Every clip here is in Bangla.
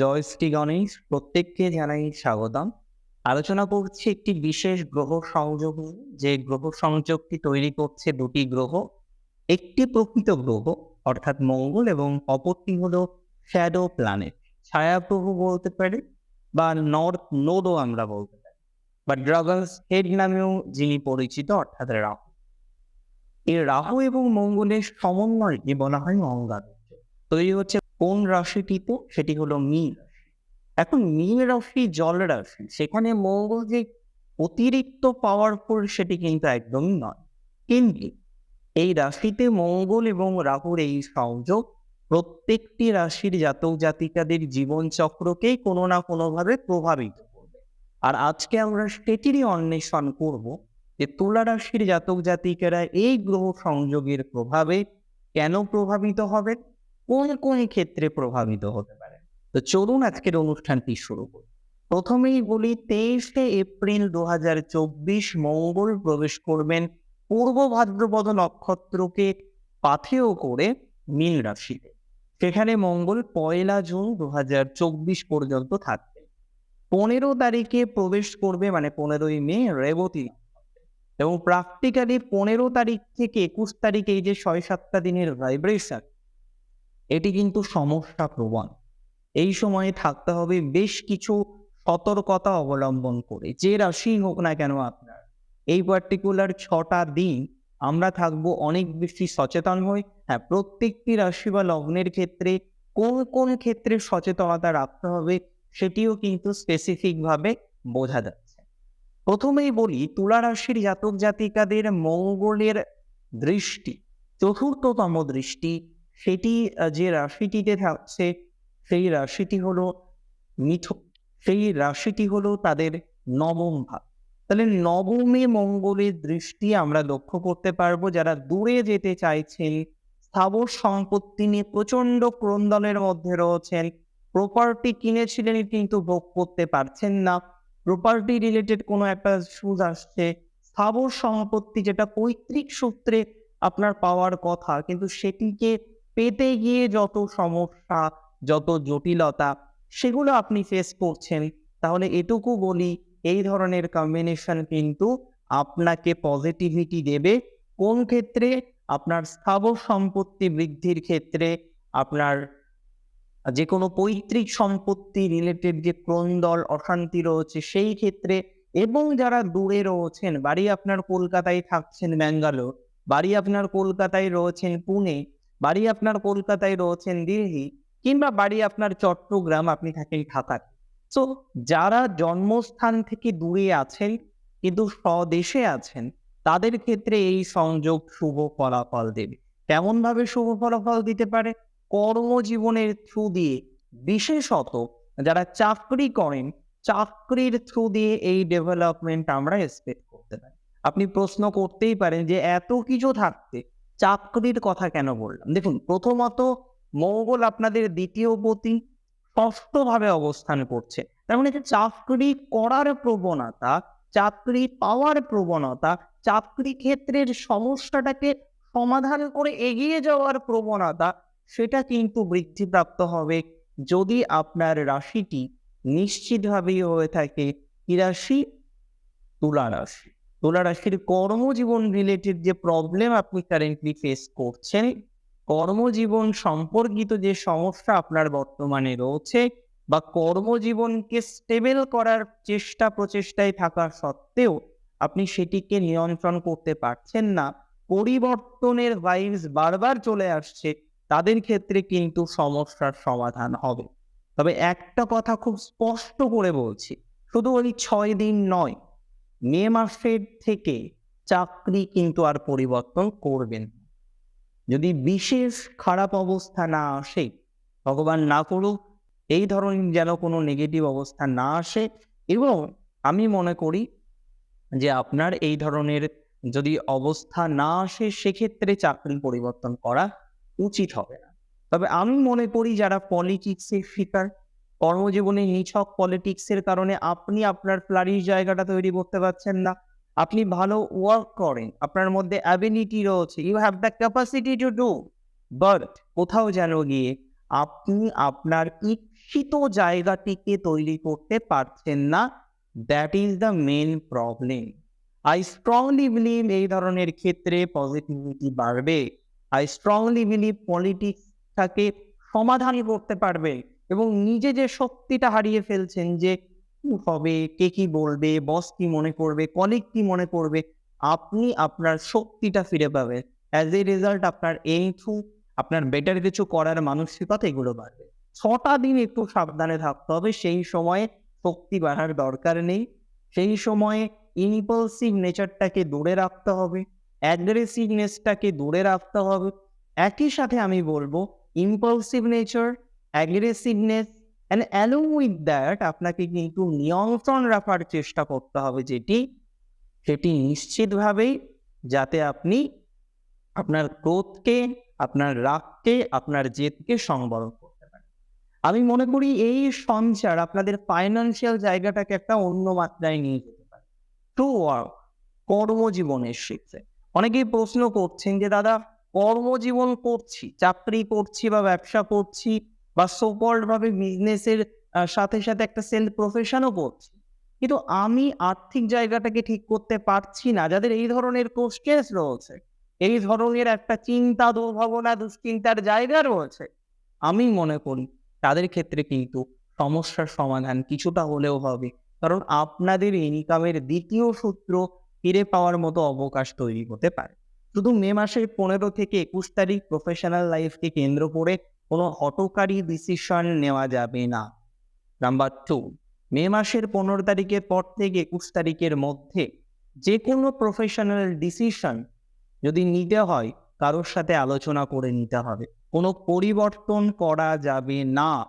জয় শ্রী গণেশ প্রত্যেককে জানাই স্বাগতম। আলোচনা করছি একটি বিশেষ গ্রহ সংযোগ যে গ্রহ সংযোগটি তৈরি করছে দুটি গ্রহ, একটি প্রকৃত গ্রহ, অর্থাৎ মঙ্গল এবং অপরটি হলো শ্যাডো প্ল্যানেট। ছায়া গ্রহ বলতে পারি, বা নর্থ নোডও আমরা বলতে পারি, বা ড্রাগনস হেড নামেও যিনি পরিচিত, অর্থাৎ রাহু। এই রাহু এবং মঙ্গলের সমন্বয়কে বলা হয় অঙ্গারক তৈরি হচ্ছে কোন রাশিটিতে? সেটি হলো মীন। এখন মীন রাশি জল রাশি, সেখানে মঙ্গল যে অতিরিক্ত পাওয়ারফুল সেটি কিন্তু একদমই নয়। কিন্তু এই রাশিতে মঙ্গল এবং রাহুর এই সংযোগ প্রত্যেকটি রাশির জাতক জাতিকাদের জীবন চক্রকেই কোনো না কোনোভাবে প্রভাবিত করবে। আর আজকে আমরা সেটিরই অন্বেষণ করব যে তুলা রাশির জাতক জাতিকারা এই গ্রহ সংযোগের প্রভাবে কেন প্রভাবিত হবে? কোন কোন ক্ষেত্রে প্রভাবিত হতে পারে? তো চলুন আজকের অনুষ্ঠানটি শুরু করি। প্রথমেই বলি, তেইশে এপ্রিল দু হাজার চব্বিশ মঙ্গল প্রবেশ করবেন পূর্ব ভাদ্রপদ নক্ষত্রকে পাথেয় করে মীন রাশিতে। সেখানে মঙ্গল পয়লা জুন দু হাজার চব্বিশ পর্যন্ত থাকবে। পনেরো তারিখে প্রবেশ করবে মানে পনেরোই মে রেবতী এবং প্র্যাকটিক্যালি পনেরো তারিখ থেকে একুশ তারিখ এই যে ছয় সাতটা দিনের ভাইব্রেশন এটি কিন্তু সমস্যা প্রবণ। এই সময়ে থাকতে হবে বেশ কিছু সতর্কতা অবলম্বন করে, যে রাশি হোক না কেন আপনার। এই পার্টিকুলার ছটা দিন আমরা থাকব অনেক বেশি সচেতন হই হ্যাঁ প্রত্যেকটি রাশি বা লগ্নের ক্ষেত্রে কোন কোন ক্ষেত্রে সচেতনতা রাখতে হবে সেটিও কিন্তু স্পেসিফিক ভাবে বোঝা যাচ্ছে। প্রথমেই বলি, তুলা রাশির জাতক জাতিকাদের মঙ্গলের দৃষ্টি, চতুর্থতম দৃষ্টি সেটি যে রাশিটিতে থাকছে, সেই রাশিটি হলো মিথুন সেই রাশিটি হলো তাদের নবম ভাব। তাহলে নবমে মঙ্গলের দৃষ্টি আমরা লক্ষ্য করতে পারব, যারা দূরে যেতে চাইছেন, স্থাবর সম্পত্তি নিয়ে প্রচণ্ড ক্রন্দনের মধ্যে রয়েছেন প্রপার্টি কিনেছিলেন কিন্তু ভোগ করতে পারছেন না প্রপার্টি রিলেটেড কোনো একটা সুদ আসছে, স্থাবর সম্পত্তি যেটা পৈতৃক সূত্রে আপনার পাওয়ার কথা, কিন্তু সেটিকে পেতে গিয়ে যত সমস্যা, যত জটিলতা সেগুলো আপনি ফেস করছেন, তাহলে এটুকু বলি, এই ধরনের কম্বিনেশন কিন্তু আপনাকে পজিটিভিটি দেবে। কোন ক্ষেত্রে? আপনার স্থাবর সম্পত্তি বৃদ্ধির ক্ষেত্রে, আপনার যে কোনো পৈতৃক সম্পত্তি রিলেটেড যে ক্রন্দল অশান্তি রয়েছে সেই ক্ষেত্রে এবং যারা দূরে রয়েছেন, বাড়ি আপনার কলকাতায় থাকছেন, ব্যাঙ্গালোর, বাড়ি আপনার কলকাতায় রয়েছেন, পুনে বাড়ি আপনার কলকাতায় রয়েছেন দিল্লি, কিংবা বাড়ি আপনার চট্টগ্রাম, আপনি থাকেন ঢাকায় সো যারা জন্মস্থান থেকে দূরে আছেন, কিন্তু স্বদেশে আছেন, তাদের ক্ষেত্রে এই সংযোগ শুভ ফলাফল দেবে। কেমন ভাবে শুভ ফলাফল দিতে পারে? কর্মজীবনের থ্রু দিয়ে, বিশেষত যারা চাকরি করেন, চাকরির থ্রু দিয়ে এই ডেভেলপমেন্ট আমরা এক্সপেক্ট করতে পারি। আপনি প্রশ্ন করতেই পারেন যে এত কিছু থাকতে চাকরির কথা কেন বললাম? দেখুন, প্রথমত মঙ্গল আপনাদের দ্বিতীয় পতি ষষ্ঠভাবে অবস্থান করছে। তার মানে চাকরি করার প্রবণতা, চাকরি পাওয়ার প্রবণতা, চাকরি ক্ষেত্রের সমস্যাটাকে সমাধান করে এগিয়ে যাওয়ার প্রবণতা, সেটা কিন্তু বৃদ্ধিপ্রাপ্ত হবে যদি আপনার রাশিটি নিশ্চিতভাবেই হয়ে থাকে, কি রাশি? তুলা রাশি। তুলা রাশির কর্মজীবন রিলেটেড যে প্রবলেম আপনি কারেন্টলি ফেস করছেন, কর্মজীবন সম্পর্কিত যে সমস্যা আপনার বর্তমানে রয়েছে বা কর্মজীবনকে স্টেবল করার চেষ্টা প্রচেষ্টায় থাকা সত্ত্বেও আপনি সেটিকে নিয়ন্ত্রণ করতে পারছেন না। পরিবর্তনের ভাইবস বারবার চলে আসছে, তাদের ক্ষেত্রে কিন্তু সমস্যার সমাধান হবে। তবে একটা কথা খুব স্পষ্ট করে বলছি, শুধু ওই ছয় দিন নয় মে মাসের থেকে চাকরি কিন্তু আর পরিবর্তন করবেন যদি বিশেষ খারাপ অবস্থা না আসে, ভগবান না করুক, এই ধরনের যেন কোনো নেগেটিভ অবস্থা না আসে এবং আমি মনে করি যে আপনার এই ধরনের যদি অবস্থা না আসে, সেক্ষেত্রে চাকরি পরিবর্তন করা উচিত হবে না। তবে আমি মনে করি যারা পলিটিক্সের শিকার কর্মজীবনে নিছক পলিটিক্সের কারণে আপনি আপনার ফ্লারিশ জায়গাটা তৈরি করতে পারছেন না। আপনি ভালো ওয়ার্ক করেন, আপনার মধ্যে অ্যাবিলিটি রয়েছে you have the capacity to do but কোথাও যেন গিয়ে আপনি আপনার ইচ্ছিত জায়গাটিকে তৈরি করতে পারছেন না। That is the main problem I strongly believe এই ধরনের ক্ষেত্রে পজিটিভিটি বাড়বে। আই স্ট্রংলি বিলিভ পলিটিক্সটাকে সমাধান করতে পারবে। এবং নিজে যে শক্তিটা হারিয়ে ফেলছেন যে কি হবে, কে কি বলবে বস কি মনে করবে কলিগ কি মনে করবে, আপনি আপনার শক্তিটা ফিরে পাবেন। অ্যাজ এ রেজাল্ট আপনার এই থ্রু আপনার বেটার কিছু করার মানসিকতা এগুলো বাড়বে। ছটা দিন একটু সাবধানে থাকতে হবে, সেই সময়ে শক্তি বাড়ার দরকার নেই। সেই সময়ে ইম্পালসিভ নেচারটাকে দূরে রাখতে হবে অ্যাগ্রেসিভনেসটাকে দূরে রাখতে হবে। একই সাথে আমি বলব impulsive nature aggressiveness and along with that আপনাকে কিন্তু নিয়ন্ত্রণ রাখার চেষ্টা করতে হবে যেটি, সেটি নিশ্চিতভাবেই যাতে আপনি আপনার ক্রোধকে, আপনার রাগকে, আপনার জেদকে সংবরণ করতে পারেন। আমি মনে করি এই সঞ্চার আপনাদের ফাইন্যান্সিয়াল জায়গাটাকে একটা অন্য মাত্রায় নিয়ে যেতে পারে। টু ওয়ার্ক কর্মজীবনের ক্ষেত্রে অনেকেই প্রশ্ন করছেন যে, দাদা, কর্মজীবন করছি, চাকরি করছি বা ব্যবসা করছি বা সোকল্ড ভাবে বিজনেসের সাথে সাথে একটা সেলফ প্রফেশনও করছি। কিন্তু আমি আর্থিক জায়গাটাকে ঠিক করতে পারছি না। যাদের এই ধরনের কোশ্চেন্স রয়েছে, এই ধরনের একটা চিন্তা দুর্ভাবনা দুশ্চিন্তার জায়গা রয়েছে, আমি মনে করি তাদের ক্ষেত্রে কিন্তু সমস্যার সমাধান কিছুটা হলেও হবে। কারণ আপনাদের ইনকামের দ্বিতীয় সূত্র ফিরে পাওয়ার মতো অবকাশ তৈরি হতে পারে। শুধু মে মাসের পনেরো থেকে একুশ তারিখ প্রফেশনাল লাইফকে কেন্দ্র করে কোনো হটকারী ডিসিশন নেওয়া যাবে না। নাম্বার টু মে মাসের পনেরো তারিখের পর থেকে একুশ তারিখের মধ্যে যে কোনো প্রফেশনাল ডিসিশন যদি নিতে হয়, কারোর সাথে আলোচনা করে নিতে হবে। কোনো পরিবর্তন করা যাবে না।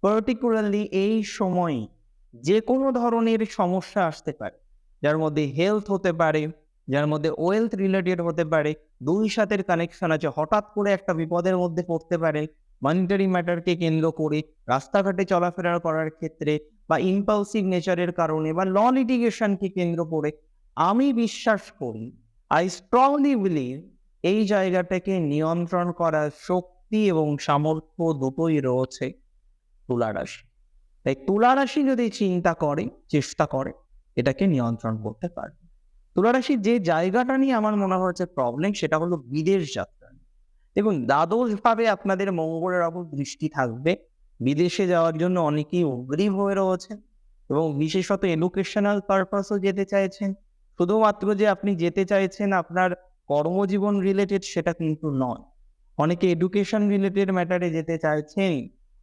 পার্টিকুলারলি এই সময়ে যে কোনো ধরনের সমস্যা আসতে পারে। যার মধ্যে হেলথ হতে পারে, যার মধ্যে ওয়েলথ রিলেটেড হতে পারে, দুই সাথের কানেকশন আছে। হঠাৎ করে একটা বিপদের মধ্যে পড়তে পারে মনিটারি ম্যাটারকে কেন্দ্র করে রাস্তাঘাটে চলাফেরা করার ক্ষেত্রে বা ইম্পালসিভ নেচারের কারণে বা ল লিটিগেশনকে কেন্দ্র করে আমি বিশ্বাস করি আই স্ট্রংলি বিলিভ এই জায়গাটাকে নিয়ন্ত্রণ করার শক্তি এবং সামর্থ্য দুটোই রয়েছে তুলা রাশি। তাই তুলা রাশি যদি চিন্তা করে, চেষ্টা করে, এটাকে নিয়ন্ত্রণ করতে পারবে তুলা রাশির যে জায়গাটা নিয়ে আমার মনে হচ্ছে প্রবলেম সেটা হলো বিদেশ যাত্রা। দেখুন দ্বাদশ ভাবে আপনাদের মঙ্গলের ওপর দৃষ্টি থাকবে। বিদেশে যাওয়ার জন্য অনেকেই অগ্রিম হয়ে রয়েছেন এবং বিশেষত এডুকেশনাল পারপাসও যেতে চাইছেন। শুধুমাত্র যে আপনি যেতে চাইছেন আপনার কর্মজীবন রিলেটেড সেটা কিন্তু নয়। অনেকে এডুকেশন রিলেটেড ম্যাটারে যেতে চাইছেন,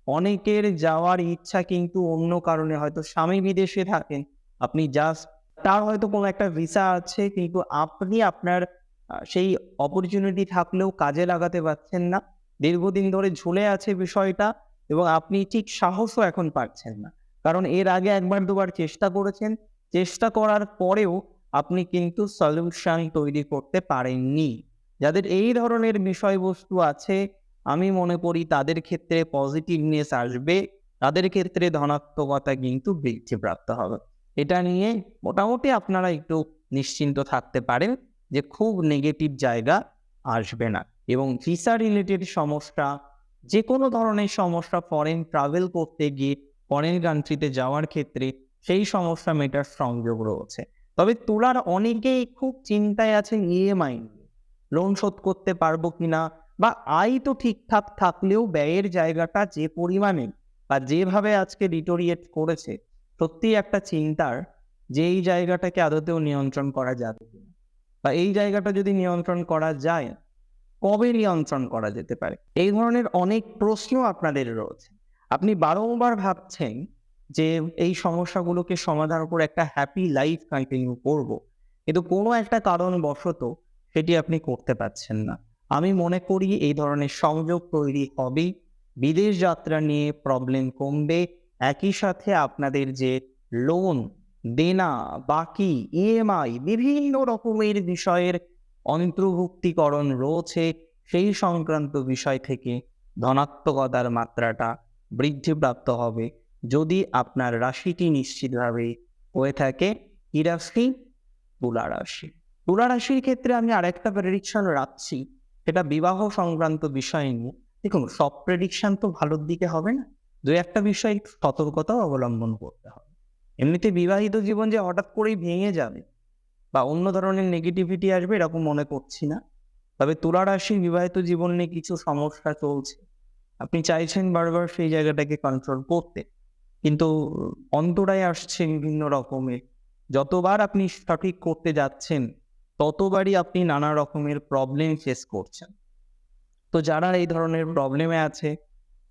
অনেকের যাওয়ার ইচ্ছা কিন্তু অন্য কারণে। হয়তো স্বামী বিদেশে থাকেন, আপনি জাস্ট তার হয়তো কোনো একটা ভিসা আছে, কিন্তু আপনি আপনার সেই অপরচুনিটি থাকলেও কাজে লাগাতে পারছেন না। দীর্ঘদিন ধরে ঝুলে আছে বিষয়টা এবং আপনি ঠিক সাহসও এখন পাচ্ছেন না। কারণ এর আগে একবার দুবার চেষ্টা করেছেন, চেষ্টা করার পরেও আপনি কিন্তু সলিউশন তৈরি করতে পারেননি। যাদের এই ধরনের বিষয়বস্তু আছে, আমি মনে করি তাদের ক্ষেত্রে পজিটিভনেস আসবে, তাদের ক্ষেত্রে ধনাত্মকতা কিন্তু বৃদ্ধিপ্রাপ্ত হবে। এটা নিয়ে মোটামুটি আপনারা একটু নিশ্চিন্ত থাকতে পারেন। যে খুব নেগেটিভ জায়গা আসবে না। এবং ভিসা রিলেটেড সমস্যা যে কোনো ধরনের সমস্যা ফরেন ট্রাভেল করতে গিয়ে ফরেন কান্ট্রিতে যাওয়ার ক্ষেত্রে সেই সমস্যা মেটার সংযোগ রয়েছে। তবে তোলার অনেকেই খুব চিন্তায় আছেন ইএমআই লোন শোধ করতে পারব কিনা বা আয় তো ঠিকঠাক থাকলেও ব্যয়ের জায়গাটা যে পরিমাণে বা যেভাবে আজকে ডিটোরিয়েট করেছে সত্যি একটা চিন্তার যে এই জায়গাটাকে আদতেও নিয়ন্ত্রণ করা যাবে বা এই জায়গাটা যদি নিয়ন্ত্রণ করা যায়, কবে নিয়ন্ত্রণ করা যেতে পারে? এই ধরনের অনেক প্রশ্ন আপনাদের রয়েছে। আপনি বারংবার ভাবছেন যে এই সমস্যাগুলোকে সমাধান করে একটা হ্যাপি লাইফ কন্টিনিউ করব। কিন্তু কোনো একটা কারণ কারণবশত সেটি আপনি করতে পারছেন না। আমি মনে করি এই ধরনের সংযোগ তৈরি হবে। বিদেশ যাত্রা নিয়ে প্রবলেম কমবে। একই সাথে আপনাদের যে লোন দেনা, বাকি ইএমআই বিভিন্ন রকমের বিষয়ের অন্তর্ভুক্তিকরণ রয়েছে। সেই সংক্রান্ত বিষয় থেকে ধনাত্মকতার মাত্রাটা বৃদ্ধিপ্রাপ্ত হবে। যদি আপনার রাশিটি নিশ্চিতভাবে হয়ে থাকে, কি রাশি? তুলা রাশি। তুলা রাশির ক্ষেত্রে আমি আরেকটা প্রেডিকশন রাখছি। সেটা বিবাহ সংক্রান্ত বিষয় নিয়ে। দেখুন, সব প্রেডিকশন তো ভালোর দিকে হবে না। দু একটা বিষয় একটু সতর্কতাও অবলম্বন করতে হবে। এমনিতে বিবাহিত জীবন যে হঠাৎ করেই ভেঙে যাবে বা অন্য ধরনের নেগেটিভিটি আসবে এরকম মনে করছি না। তবে তুলা রাশির বিবাহিত জীবন নিয়ে কিছু সমস্যা চলছে। আপনি চাইছেন বারবার সেই জায়গাটাকে কন্ট্রোল করতে। কিন্তু অন্তরায় আসছে বিভিন্ন রকমের। যতবার আপনি সঠিক করতে যাচ্ছেন, ততবারই আপনি নানা রকমের প্রবলেম ফেস করছেন। তো যারা এই ধরনের প্রবলেমে আছে,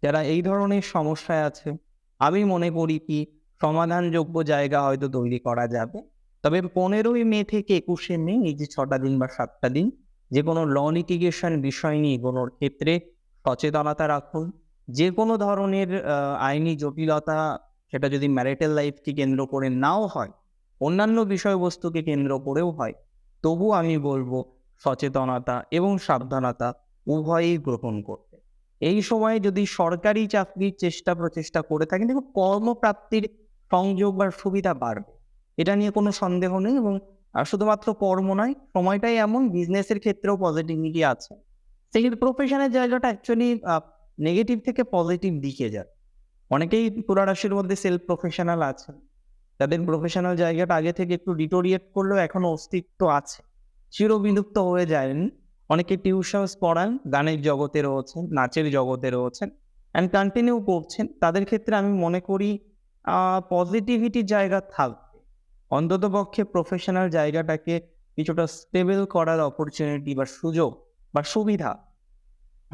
যারা এই ধরনের সমস্যায় আছে, আমি মনে করি কি সমাধানযোগ্য জায়গা হয়তো তৈরি করা যাবে। তবে পনেরোই মে থেকে একুশে মে, এই যে ছটা দিন বা সাতটা দিন যে কোনো ল লিটিগেশন বিষয় নিয়ে এগোনোর ক্ষেত্রে সচেতনতা রাখুন। যে কোনো ধরনের আইনি জটিলতা, সেটা যদি ম্যারিটাল লাইফকে কেন্দ্র করে নাও হয়, অন্যান্য বিষয়বস্তুকে কেন্দ্র করেও হয়, তবু আমি বলব সচেতনতা এবং সাবধানতা উভয়ই গ্রহণ করতে। এই সময়ে যদি সরকারি চাকরির চেষ্টা প্রচেষ্টা করে থাকেন, দেখুন, কর্মপ্রাপ্তির সংযোগ বা সুবিধা বাড়বে। এটা নিয়ে কোনো সন্দেহ নেই এবং শুধুমাত্র কর্ম নয়, সময়টাই এমন বিজনেসের ক্ষেত্রেও পজিটিভিটি আছে। সেই প্রফেশনের জায়গাটা অ্যাকচুয়ালি নেগেটিভ থেকে পজিটিভ দিকে যায়। অনেকেই তুলা রাশির মধ্যে সেলফ প্রফেশনাল আছেন তাদের প্রফেশনাল জায়গাটা আগে থেকে একটু ডিটোরিয়েট করলেও এখনও অস্তিত্ব আছে। চিরবিলুপ্ত হয়ে যায়নি। অনেকে টিউশনস পড়ান, গানের জগতে রয়েছেন, নাচের জগতে রয়েছেন অ্যান্ড কন্টিনিউ করছেন। তাদের ক্ষেত্রে আমি মনে করি পজিটিভিটির জায়গা থাকবে। অন্তত পক্ষে প্রফেশনাল জায়গাটাকে কিছুটা স্টেবল করার অপরচুনিটি বা সুযোগ বা সুবিধা,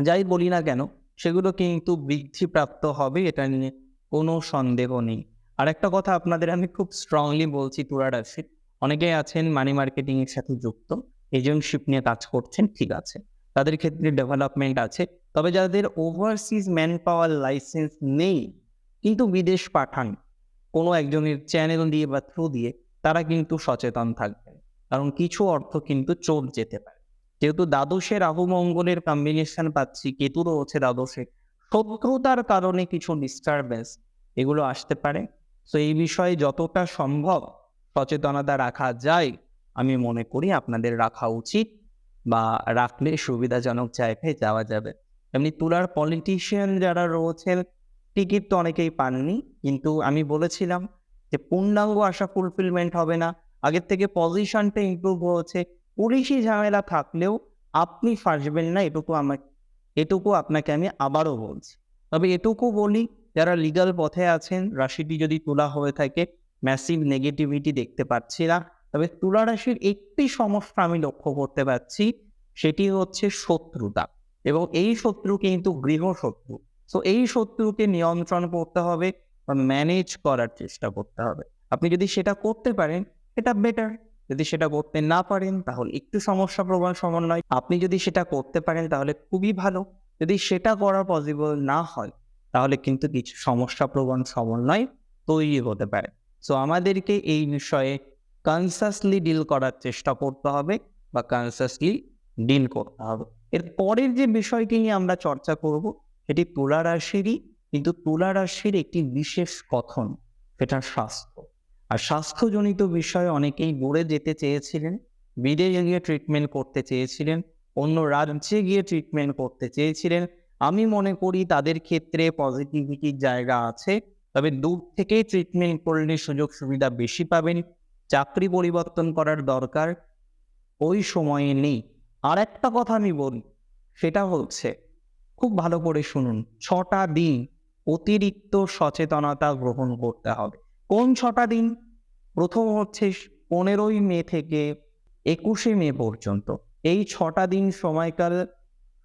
যাই বলি না কেন সেগুলো কিন্তু বৃদ্ধিপ্রাপ্ত হবে, এটা নিয়ে কোনো সন্দেহ নেই। আর একটা কথা আপনাদের আমি খুব স্ট্রংলি বলছি রাশির অনেকেই আছেন মানি মার্কেটিং এর সাথে যুক্ত এজেন্টশিপ নিয়ে কাজ করছেন, ঠিক আছে। তাদের ক্ষেত্রে ডেভেলপমেন্ট আছে, তবে যাদের ওভারসিজ ম্যান পাওয়ার লাইসেন্স নেই, কিন্তু বিদেশ পাঠান কোনো একজনের চ্যানেল দিয়ে বা থ্রু দিয়ে তারা কিন্তু সচেতন থাকবেন কারণ কিছু অর্থ কিন্তু চোট যেতে পারে। যেহেতু দ্বাদশে রাহু মঙ্গলের কম্বিনেশন পাচ্ছি কেতুরও হচ্ছে দ্বাদশে, শত্রুতার কারণে কিছু ডিস্টারবেন্স এগুলো আসতে পারে। তো এই বিষয়ে যতটা সম্ভব সচেতনতা রাখা যায়, আমি মনে করি আপনাদের রাখা উচিত বা রাখলে সুবিধাজনক জায়গায় যাওয়া যাবে। এমনি তুলার পলিটিশিয়ান যারা রয়েছেন টিকিট তো অনেকেই পাননি। কিন্তু আমি বলেছিলাম যে, পূর্ণাঙ্গ আশা ফুলফিলমেন্ট হবে না। আগের থেকে পজিশনটা ইমপ্রুভ হয়েছে। পুলিশি ঝামেলা থাকলেও আপনি ফাঁসবেন না, এটুকু আমার এটুকু আপনাকে আমি আবারও বলছি। তবে এটুকু বলি, যারা লিগাল পথে আছেন, রাশিটি যদি তোলা হয়ে থাকে ম্যাসিভ নেগেটিভিটি দেখতে পাচ্ছি না। তবে তুলা রাশির একটি সমস্যা আমি লক্ষ্য করতে পারছি সেটি হচ্ছে শত্রুতা। এবং এই শত্রু কিন্তু গৃহ শত্রু। তো এই শত্রুকে নিয়ন্ত্রণ করতে হবে বা ম্যানেজ করার চেষ্টা করতে হবে। আপনি যদি সেটা করতে পারেন এটা বেটার যদি সেটা করতে না পারেন, তাহলে একটু সমস্যা প্রবণ সমন্বয়। আপনি যদি সেটা করতে পারেন, তাহলে খুবই ভালো। যদি সেটা করা পসিবল না হয়, তাহলে কিন্তু কিছু সমস্যা প্রবণ সমন্বয় তৈরি হতে পারে। সো আমাদেরকে এই বিষয়ে কনসাসলি ডিল করার চেষ্টা করতে হবে বা কনসাসলি ডিল করতে হবে। এর পরের যে বিষয়টি নিয়ে আমরা চর্চা করব সেটি তুলা রাশিরই, কিন্তু তুলা রাশির একটি বিশেষ কথন, সেটা স্বাস্থ্য। আর স্বাস্থ্যজনিত বিষয়ে অনেকেই দূরে যেতে চেয়েছিলেন, বিদেশে গিয়ে ট্রিটমেন্ট করতে চেয়েছিলেন, অন্য রাজ্যে গিয়ে ট্রিটমেন্ট করতে চেয়েছিলেন। আমি মনে করি তাদের ক্ষেত্রে পজিটিভিটির জায়গা আছে, তবে দূর থেকেই ট্রিটমেন্ট করলে সুযোগ সুবিধা বেশি পাবেন। চাকরি পরিবর্তন করার দরকার ওই সময়ে নেই। আর একটা কথা আমি বলি, সেটা হচ্ছে খুব ভালো করে শুনুন। ছটা দিন অতিরিক্ত সচেতনতা গ্রহণ করতে হবে। কোন ছটা দিন? প্রথম হচ্ছে পনেরোই মে থেকে একুশে মে পর্যন্ত। এই ছটা দিন সময়কাল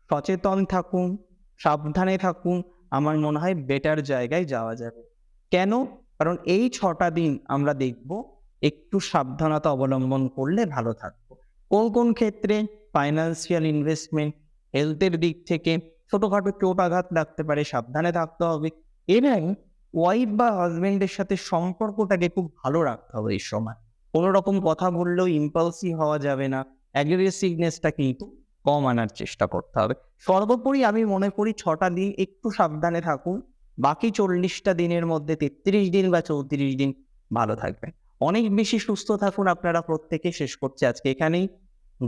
সচেতন থাকুন, সাবধানে থাকুন। আমার মনে হয় বেটার জায়গায় যাওয়া যাবে। কেন? কারণ এই ছটা দিন আমরা দেখব একটু সাবধানতা অবলম্বন করলে ভালো থাকব। কোন কোন ক্ষেত্রে? ফাইন্যান্সিয়াল ইনভেস্টমেন্ট হেলথের দিক থেকে ছোটখাটো চোট আঘাত লাগতে পারে, সাবধানে থাকতে হবে এবং ওয়াইফ বা হাজবেন্ডের সাথে সম্পর্কটাকে খুব ভালো রাখতে হবে এই সময়। কোনো রকম কথা বললেও ইম্পালসিভ হওয়া যাবে না অ্যাগ্রেসিভনেসটা কিন্তু কম আনার চেষ্টা করতে হবে। সর্বোপরি আমি মনে করি ছটা দিন একটু সাবধানে থাকুন, বাকি চল্লিশটা দিনের মধ্যে তেত্রিশ দিন বা চৌত্রিশ দিন ভালো থাকবেন। অনেক বেশি সুস্থ থাকুন, আপনারা প্রত্যেকে। শেষ করছে আজকে এখানেই।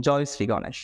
জয় শ্রী গণেশ।